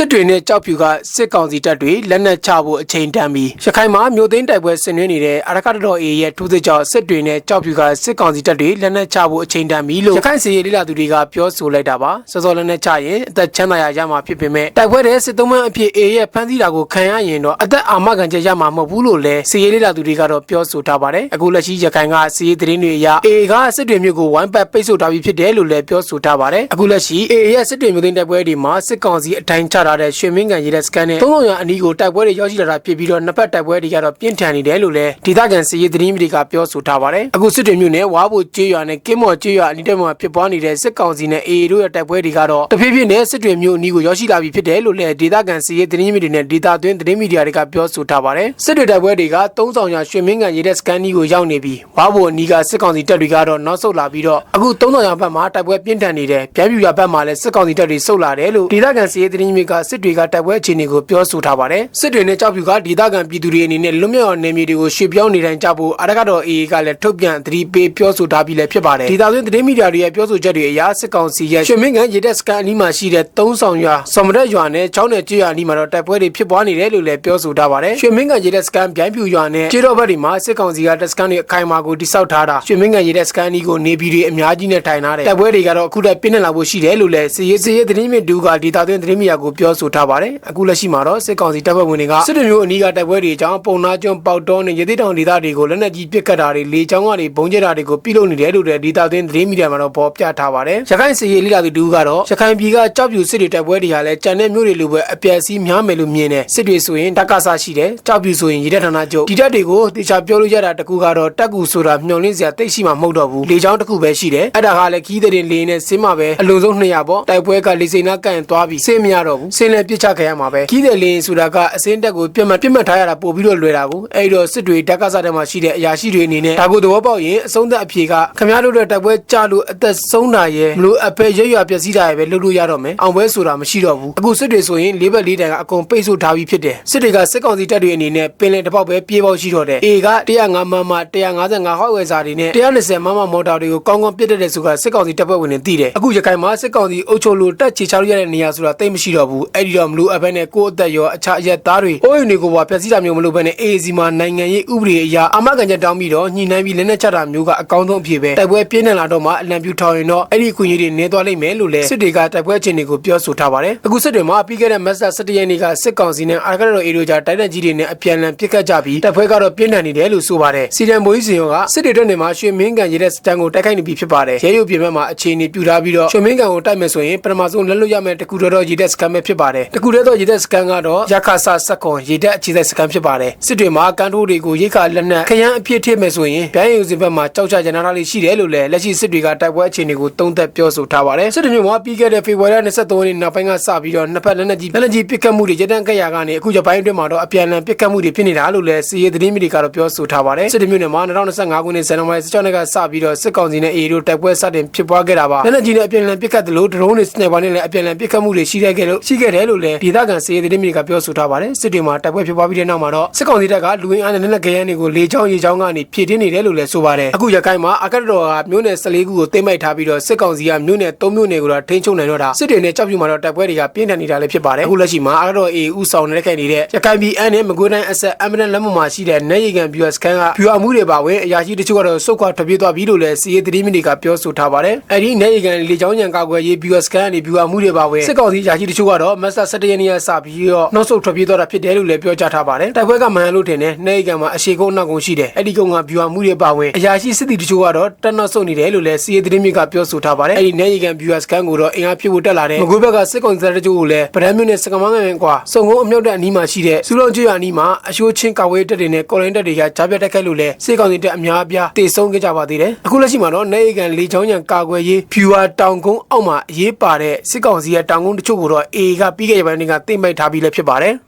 စစ်တွေနဲ့ကြောက်ဖြူကစစ်ကောင်စီတပ်တွေလက်နက်ချဖို့အချိန်တန်ပြီးရခိုင်မှာမြို့သိမ်းတိုက်ပွဲဆင်နွှဲနေတဲ့အာရကတတော်အေရဲ့ထူးစစ်ကြောင့်စစ်တွေနဲ့ကြောက်ဖြူကစစ်ကောင်စီတပ်တွေလက်နက်ချဖို့အချိန်တန်ပြီးလို့ရခိုင်စီရေးလိလာသူတွေကပြောဆိုလိုက်တာပါစောစောလက်နက်ချရင်အသက်ချမ်းသာရရမှာဖြစ်ပေမဲ့တိုက်ပွဲတဲ့စစ်သုံးမန်းအဖြစ်အေရဲ့ဖမ်းဆီးတာကိုခံရရင်တော့အသက်အာမခံချက်ရမှာမဟုတ်ဘူးလို့လည်းစီရေးလိလာသူတွေကတော့ပြောဆိုထားပါတယ်အခုလက်ရှိရခိုင်ကစီရေးသတင်းတွေအရအေကစစ်တွေမြို့ကိုဝိုင်းပတ်ပိတ်ဆို့ထားပြီးဖြစ်တယ်လို့လည်းပြောဆိုထားပါတယ်အခုလက်ရှိအေရဲ့စစ်တွေမြို့သိမ်းတိုက်ပွဲတွေမှာစစ်ကောင်စီအတိုင်းချထားတဲ့ရွှေမင်းကန်ရေးတဲ့စကန်နဲ့သုံးလုံးရအနီးကိုတိုက်ပွဲတွေရောက်ရှိလာတာဖြစ်ပြီးတော့နှစ်ဖက်တိုက်ပွဲတွေကတော့ပြင်းထန်နေတယ်လို့လည်းဒေသခံစီရေးသတင်းတွေကပြောဆိုထားပါတယ်အခုစစ်တွေမြို့နယ်ဝါဘိုကျေးရွာနဲ့ကင်းမော်ကျေးရွာအနီးတိုက်မှာဖြစ်ပွားနေတဲ့စစ်ကောင်စီနဲ့အေတို့ရဲ့တိုက်ပွဲတွေကတော့တဖြည်းဖြည်းနဲ့စစ်တွေမြို့အနီးကိုရောက်ရှိလာပြီဖြစ်တယ်လို့လည်းဒေသခံစီရေးသတင်းတွေနဲ့ဒေသတွင်းသတင်းမီဒီယာတွေကပြောဆိုထားပါတယ်စစ်တွေတိုက်ပွဲတွေကသုံးဆောင်ရရွှေမင်းကန်ရေးတဲ့စကန်နီးကိုရောက်နေပြီးဝါဘိုအနီးကစစ်ကောင်စီတပ်တွေကတော့နောက်ဆုတ်လာပြီးတော့အခုသုံးဆောင်ရဘက်မှာတိုက်ပွဲပြင်းထန်နေတယ်ပြန်ပြူရဘက်မှာလည်းစစ်ကောင်စီတပ်တွေဆုတ်လာတယ်လို့ဒေသခံစီရေးသတင်းတွေကစစ်တွေကတိုက်ပွဲအခြေအနေကိုပြောဆိုထားပါတယ်စစ်တွေနဲ့ကြောက်ဖြူကဒေသခံပြည်သူတွေအနေနဲ့လွတ်မြောက်အောင်နေမြေတွေကိုရွှေ့ပြောင်းနေတိုင်းကြဖို့အရကတော့အေအေကလည်းထုတ်ပြန်သတိပေးပြောဆိုထားပြီးလည်းဖြစ်ပါတယ်ဒေသတွင်းသတင်းမီဒီယာတွေရဲ့ပြောဆိုချက်တွေအရစစ်ကောင်စီရဲ့ရွှေမင်းကန်ရေတက်စကန်အနီးမှာရှိတဲ့သုံးဆောင်ရွာစော်မရက်ရွာနဲ့ချောင်းနယ်ကျွာအနီးမှာတော့တိုက်ပွဲတွေဖြစ်ပွားနေတယ်လို့လည်းပြောဆိုထားပါတယ်ရွှေမင်းကန်ရေတက်စကန်ပြိုင်ပြူရွာနဲ့ကျေတော်ဘက်တွေမှာစစ်ကောင်စီကတက်စကန်တွေအခိုင်အမာကိုတိစောက်ထားတာရွှေမင်းကန်ရေတက်စကန်အနီးကိုနေပြည်တွေအများကြီးနဲ့ထိုင်ထားတယ်တိုက်ပွဲတွေကတော့အခုတည်းပြင်းထန်လာဖို့ရှိတယ်လို့လည်းစီရေးစီရေးသတင်းမီဒူကဒေသတွင်းသတင်းမီဒီယာကိုပြောဆိုထားပါတယ်အခုလက်ရှိမှာတော့စစ်ကောင်စီတပ်ဖွဲ့ဝင်တွေကစစ်တွေမျိုးအနီးကတိုက်ပွဲတွေအကြောင်းပုံနာကျွန်းပေါက်တောနဲ့ရသေးတောင်ဒေသတွေကိုလက်နက်ကြီးပစ်ခတ်တာတွေလေကြောင်းကနေဘုံကျတာတွေကိုပြုလုပ်နေတယ်လို့လည်းဒေသတွင်းသတင်းမီဒီယာမှာတော့ဖော်ပြထားပါတယ်ရခိုင်စီရေးလိလာသူတူကတော့ရခိုင်ပြည်ကကြောက်ပြူစစ်တွေတိုက်ပွဲတွေဟာလည်းကြံတဲ့မျိုးတွေလိုပဲအပြက်စီးများမယ်လို့မြင်တယ်စစ်တွေဆိုရင်တက္ကဆရှိတယ်ကြောက်ပြူဆိုရင်ရေတပ်ဌာနချုပ်ဒီတက်တွေကိုတေချာပြောလို့ရတာတကူကတော့တက်ကူဆိုတာမျောလင်းစရာတိတ်ရှိမှမဟုတ်တော့ဘူးလေကြောင်းတစ်ခုပဲရှိတယ်အဲ့ဒါဟာလည်းခီးတဲ့လေနဲ့စင်းမှာပဲအလုံးစုံ200ပေါ့တိုက်ပွဲကလေစိန်နာကန့်သွားပြီးစင်းမရတော့ဘူးစင်းလည်းပြစ်ချခဲ့ရမှာပဲခီးတဲ့လေဆိုတာကအစင်းတက်ကိုပြတ်မှတ်ပြတ်မှတ်ထားရတာပို့ပြီးတော့လွယ်တာဘူးအဲ့တော့စစ်တွေတက္ကဆတဲ့မှာရှိတဲ့အရာရှိတွေအနေနဲ့ဒါကိုသဘောပေါက်ရင်အဆုံးသက်အဖြေကခမားတို့တဲ့တိုက်ပွဲကြလို့အသက်ဆုံးတာရဲ့မလို့အပဲရွရွပျက်စီးတာရဲ့ပဲလုပ်လို့ရတော့မယ်အောင်ပွဲဆိုတာမရှိတော့ဘူးအခုစစ်တွေဆိုရင်လေးဘက်လေးတန်ကအကုန်ပိတ်ဆို့ထားပြီးဖြစ်တယ်စစ်တွေကစစ်ကောင်စီတပ်တွေအနေနဲ့ပင်လယ်တစ်ပေါက်ပဲပြေးပေါက်ရှိတော့တယ်အေက105မမ155ဟောက်ဝယ်စာတွေနဲ့120မမမော်တာတွေကိုကောင်းကောင်းပြစ်တတ်တဲ့ဆိုတာစစ်ကောင်စီတပ်ဖွဲ့ဝင်တွေသိတယ်အခုရခိုင်မှာစစ်ကောင်စီအုပ်ချုပ်လို့တက်ချေချောက်ရတဲ့နေရာဆိုတာတိတ်မရှိတော့ဘူးအဲ့ဒီတော့မလို့အဘက်နဲ့ကိုယ့်အသက်ရောအခြားအရက်သားတွေအိုးအိမ်တွေကိုပါဖျက်ဆီးတာမျိုးမလုပ်ဘဲနဲ့အေစီမှာနိုင်ငံရေးဥပဒေအရအမကန်ချက်တောင်းပြီးတော့ညှိနှိုင်းပြီးလက်နက်ချတာမျိုးကအကောင်းဆုံးအဖြစ်ပဲတိုက်ပွဲပြင်းထန်လာတော့မှအလံပြူထောင်ရင်တော့အဲ့ဒီအခွင့်အရေးတွေနည်းသွားလိမ့်မယ်လို့လည်းစစ်တွေကတိုက်ပွဲအခြေအနေကိုပြောဆိုထားပါတယ်အခုစစ်တွေမှာပြီးခဲ့တဲ့မတ်လ17ရက်နေ့ကစစ်ကောင်စီနဲ့အာရကတော်အေရိုဂျာတိုက်တဲ့ကြီးတွေနဲ့အပြန်အလှန်ပစ်ခတ်ကြပြီးတိုက်ပွဲကတော့ပြင်းထန်နေတယ်လို့ဆိုပါတယ်စီဒန်ဘိုးကြီးစင်ရောကစစ်တွေတက်နေမှာရွှေမင်းကန်ရဲတဲ့စတန်ကိုတိုက်ခိုက်နေပြီဖြစ်ပါတယ်ရဲရုပ်ပြင်ဘက်မှာအခြေအနေပြူထားပြီးတော့ရွှေမင်းကန်ကိုတိုက်မယ်ဆိုရင်ပထမဆုံးလက်လွတ်ရမယ်တကူတော်တော်ရဲတဲ့စကန်ပဲဖြစ်ပါတယ်တကူတော်တော်ရဲတဲ့စကန်ကတော့ရခါဆာစက်ကွန်ရဲတဲ့အခြေစိုက်စကန်ဖြစ်ပါတယ်စစ်တွေမှာကန်ထိုးတွေကိုရိတ်ခါလက်နက်ခရမ်းအပြစ်ထိမယ်ဆိုရင်ဗျိုင်းရုံစင်ဘက်မှာကြောက်ချကြနာတာလေးရှိတယ်လို့လည်းလက်ရှိစစ်တွေကတိုက်ပွဲအခြေအနေကိုသုံးသပ်ပြောဆိုထားပါတယ်စစ်တွေမျိုးမှာပြီးခဲ့တဲ့ဖေဖော်ဝါရီ23ရက်နေ့နောက်ပိုင်းကစပြီးတော့နှစ်ဖက်လက်နက်ကြီးလက်နက်ကြီးပစ်ခတ်မှုတွေရတန်းကက်ရကနေအခုဂျပန်အတွင်းမှာတော့အပြန်အလှန်ပစ်ခတ်မှုတွေဖြစ်နေတာလို့လည်းစီရေးသတင်းမီဒီယာကတော့ပြောဆိုထားပါတယ်စစ်တွေမျိုးနဲ့မှာ2025ခုနှစ်ဇန်နဝါရီ16ရက်ကစပြီးတော့စစ်ကောင်စီနဲ့အေတို့တိုက်ပွဲစတင်ဖြစ်ပွားခဲ့တာပါလက်နက်ကြီးနဲ့အပြန်အလှန်ပစ်ခတ်တယ်လို့ဒရုန်းတွေစနိုက်ပါနဲ့လည်းအပြန်အလှန်ပစ်ခတ်မှုတွေရှိခဲ့လို့ရှိခဲ့တယ်လို့လည်းဒေသခံစီရေးသတင်းမီဒီယာကပြောဆိုထားပါတယ်စစ်တွေမှာတိုက်ပွဲဖြစ်ပွားပြီးတဲ့နောက်မှာတော့စစ်ကောင်စီတပ်ကလူဝင်အားနဲ့လက်နက်ခဲယမ်းတွေကိုလေကြောင်းရေကြောင်းကနေဖြည့်တင်းနေတယ်လို့လည်းဆိုပါတယ်အခုရခိုင်မှာအကတ်တော်ကမြို့နယ်14ခုကိုသိမ်းပိုက်ထားပြီးတော့စစ်ကောင်စီကမြို့နယ်3မြို့နယ်ကိုတော့ထိန်းချုပ်နိုင်တော့တာစစ်တွေနဲ့ကြောက်ပြူမှာတော့တိုက်ပွဲတွေကပြင်းထန်နေတာလည်းဖြစ်ပါတယ်အခုလက်ရှိမှာအကတ်တော်အေဥဆောင်နေတဲ့ခိုင်နေတဲ့ရခိုင်ပြည်အန်နဲ့မကွေးတိုင်းအဆက်အမရန်လက်မမှာရှိတဲ့နေရီကန် BS ခန်းကပြူအမှုတွေပါဝင်အရာရှိတချို့ကတော့စုတ်ခွာထွက်ပြေးသွားပြီလို့လည်းစီရေးသတင်းမီဒီယာကပြောဆိုထားပါတယ်အဲ့ဒီနေရီကန်လေကြောင်းညံကာကွယ်ရေး BS ခန်းကနေပြူအမှုတွေပါဝင်စစ်ကောင်စီအရာရှိတချို့ကတော့မတ်လ17ရက်နေ့ကစပြီးတော့နောက်ဆုတ်ထွက်ပြေးသွားတာဖြစ်တယ်လို့လည်းပြောကြားထားပါတယ်တိုက်ပွဲကမှန်လို့ထင်တယ်နေရီကန်မှာအရှိကုန်းနောက်ကုန်းရှိတယ်အဲ့ဒီကုန်းကပြူအမှုတွေပါဝင်အရာရှိစစ်တီတချို့ကတော့တက်နောက်ဆုတ်နေတယ်လို့လည်းစီရေးသတင်းမီကပြောဆိုထားပါတယ်အဲ့ဒီနေရီကန် BS ခန်းကိုတော့အင်အားဖြည့်ဖို့တက်လာတဲ့မကွေးဘက်ကစစ်ကောင်စီတပ်တချို့ကိုလည်းဗဒန်းမြို့နယ်စကမန်းငယ်ကွာစုံကုန်းအမြောက်တဲ့အနီးမှာရှိတဲ့စူလုံးကျွော်အနီးမှာအရှိုးချင်းကာဝေးတက်တွေနဲ့ကော်လိုင်းတက်တွေကကြားပြတ်တက်ခဲ့လို့လည်းစစ်ကောင်စီတပ်အများအပြားတေဆုံးခဲ့ကြပါသေးတယ်အခုလက်ရှိမှာတော့နေရီကန်လေချောင်းညံကာကွယ်ရေးဖြူဟာတောင်ကုန်းအောက်မှာအရေးပါတဲ့စစ်ကောင်စီရဲ့တောင်ကုန်းတချို့ကိုတော့အေကပြီးခဲ့တဲ့ပိုင်းတွေကတိမ့်မိုက်ထားပြီးလည်းဖြစ်ပါတယ်